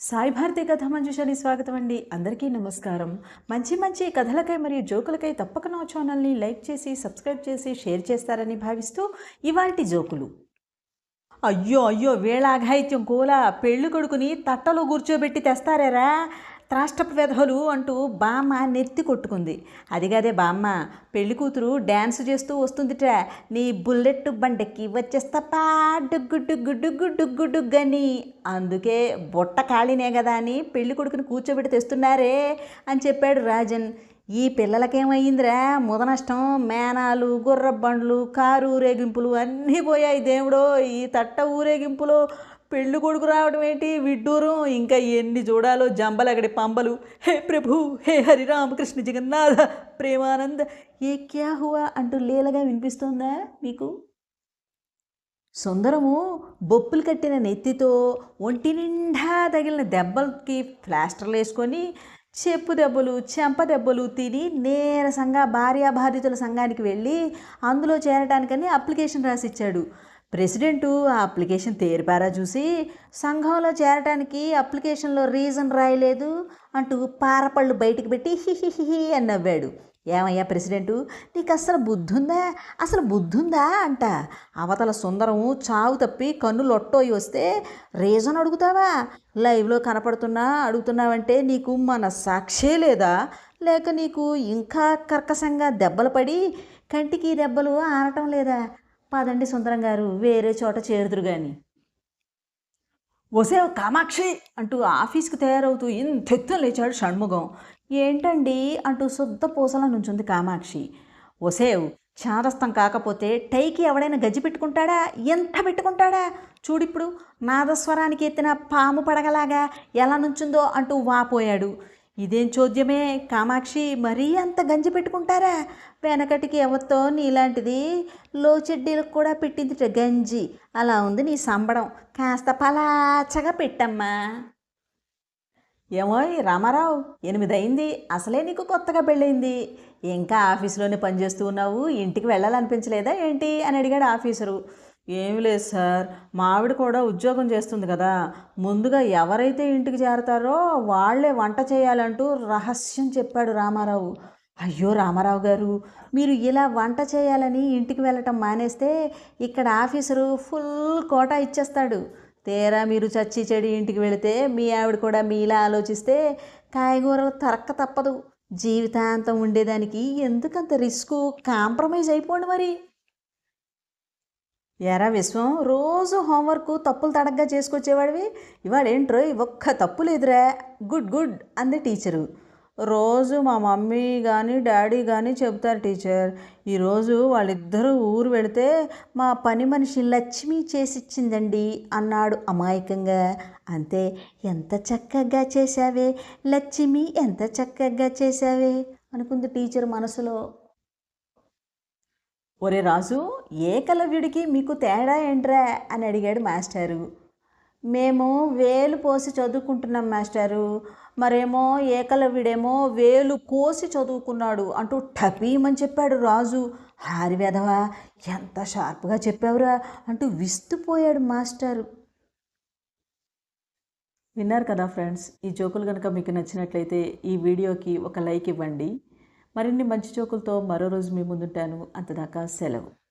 సాయి భారతి కథ మంజుషని స్వాగతం అండి. అందరికీ నమస్కారం. మంచి మంచి కథలకై మరియు జోకులకై తప్పక నా ఛానల్ని లైక్ చేసి సబ్స్క్రైబ్ చేసి షేర్ చేస్తారని భావిస్తూ ఇవాల్టి జోకులు. అయ్యో అయ్యో వేళాఘాయిత్యం కూల. పెళ్ళి కొడుకుని తట్టలో కూర్చోబెట్టి తెస్తారేరా? త్రాష్టపు వెధలు అంటూ బామ్మ నెత్తి కొట్టుకుంది. అదిగదే బామ్మ పెళ్ళి కూతురు డ్యాన్స్ చేస్తూ వస్తుందిట నీ బుల్లెట్ బండెక్కి వచ్చేస్తప్పా డుగ్గు డుగ్గు డుగ్గు డుగ్గు డుగ్గని అందుకే బుట్ట ఖాళీనే కదా అని పెళ్ళి కొడుకుని కూర్చోబెట్టి తెస్తున్నారే అని చెప్పాడు రాజన్. ఈ పిల్లలకేమైందిరా ముదనష్టం మేనాలు గుర్ర బండ్లు కారు ఊరేగింపులు అన్నీ పోయాయి దేవుడో ఈ తట్ట ఊరేగింపులో పెళ్ళి కొడుకు రావడం ఏంటి? విడ్డూరం. ఇంకా ఎన్ని చూడాలో జంబలగడి పంబలు. హే ప్రభు హే హరిరామకృష్ణ జగన్నాథ ప్రేమానంద. ఏ క్యా హువా అంటూ లీలగా వినిపిస్తుందా మీకు? సుందరము బొప్పులు కట్టిన నెత్తితో ఒంటి నిండా తగిలిన దెబ్బలకి ప్లాస్టర్లు వేసుకొని చెప్పు దెబ్బలు చెంప దెబ్బలు తిని నేరసంగా భార్యాభార్యతుల సంఘానికి వెళ్ళి అందులో చేరటానికని అప్లికేషన్ రాసిచ్చాడు. ప్రెసిడెంటు ఆ అప్లికేషన్ తేరిపారా చూసి సంఘంలో చేరటానికి అప్లికేషన్లో రీజన్ రాయలేదు అంటూ పారపళ్ళు బయటికి పెట్టి హిహిహిహి అని నవ్వాడు. ఏమయ్యా ప్రెసిడెంటు నీకు అసలు బుద్ధుందా? అసలు బుద్ధుందా అంట. అవతల సుందరము చావు తప్పి కన్ను లొట్టోయి వస్తే రీజన్ అడుగుతావా? లైవ్లో కనపడుతున్నా అడుగుతున్నావంటే నీకు మన సాక్షే లేదా? లేక నీకు ఇంకా కర్కశంగా దెబ్బలు పడి కంటికి దెబ్బలు ఆనటం లేదా? పదండి సుందరం గారు వేరే చోట చేరుదురు కానీ ఒసే కామాక్షి అంటూ ఆఫీస్కి తయారవుతూ ఇంతెత్తున లేచాడు షణ్ముఖం. ఏంటండి? అంటూ శుద్ధ పూసల నుంచుంది కామాక్షి. ఒసేవ్ చారస్తం కాకపోతే టైకి ఎవడైనా గజ్జి పెట్టుకుంటాడా? ఎంత పెట్టుకుంటాడా? చూడిప్పుడు నాదస్వరానికి ఎత్తిన పాము పడగలాగా ఎలా నుంచుందో అంటూ వాపోయాడు. ఇదేం చోద్యమే? కామాక్షి మరీ అంత గంజి పెట్టుకుంటారా? వెనకటికి ఎవరితో నీలాంటిది? లో చెడ్డీలకు కూడా పెట్టిందిట గంజి. అలా ఉంది నీ సంబడం. కాస్త పలాచగా పెట్టమ్మా. ఏమోయ్ రామారావు ఎనిమిది అయింది అసలే నీకు కొత్తగా పెళ్ళైంది ఇంకా ఆఫీసులోనే పనిచేస్తూ ఉన్నావు. ఇంటికి వెళ్ళాలనిపించలేదా ఏంటి? అని అడిగాడు ఆఫీసరు. ఏమి లేదు సార్. మావిడ కూడా ఉద్యోగం చేస్తుంది కదా. ముందుగా ఎవరైతే ఇంటికి చేరతారో వాళ్ళే వంట చేయాలంటూ రహస్యం చెప్పాడు రామారావు. అయ్యో రామారావు గారు మీరు ఇలా వంట చేయాలని ఇంటికి వెళ్ళటం మానేస్తే ఇక్కడ ఆఫీసరు ఫుల్ కోటా ఇచ్చేస్తాడు. తీరా మీరు చచ్చి చెడి ఇంటికి వెళితే మీ ఆవిడ కూడా మీలా ఆలోచిస్తే కాయగూరలు తరక్క తప్పదు. జీవితాంతం ఉండేదానికి ఎందుకంత రిస్క్? కాంప్రమైజ్ అయిపోండి మరి. ఎరా విశ్వం రోజు హోంవర్క్ తప్పులు తడగ్గా చేసుకొచ్చేవాడివి. ఇవాళేంట్రో ఒక్క తప్పు లేదురా గుడ్ గుడ్ అంది టీచరు. రోజు మా మమ్మీ కానీ డాడీ కానీ చెబుతారు టీచర్. ఈరోజు వాళ్ళిద్దరూ ఊరు వెళితే మా పని మనిషి లక్ష్మి చేసిచ్చిందండి అన్నాడు అమాయకంగా. అంతే ఎంత చక్కగా చేశావే? లక్ష్మి ఎంత చక్కగా చేశావే? అనుకుంది టీచర్ మనసులో. ఒరే రాజు ఏకలవ్యుడికి మీకు తేడా ఏంట్రా? అని అడిగాడు మాస్టారు. మేము వేలు పోసి చదువుకుంటున్నాం మాస్టారు. మరేమో ఏకలవ్యుడేమో వేలు కోసి చదువుకున్నాడు అంటూ టపీమని చెప్పాడు రాజు. హారివెదవా ఎంత షార్ప్గా చెప్పావురా అంటూ విస్తుపోయాడు మాస్టారు. విన్నారు కదా ఫ్రెండ్స్ ఈ జోకులు కనుక మీకు నచ్చినట్లయితే ఈ వీడియోకి ఒక లైక్ ఇవ్వండి. మరిన్ని మంచి జోకులతో మరో రోజు మీ ముందుంటాను. అంతదాకా సెలవు.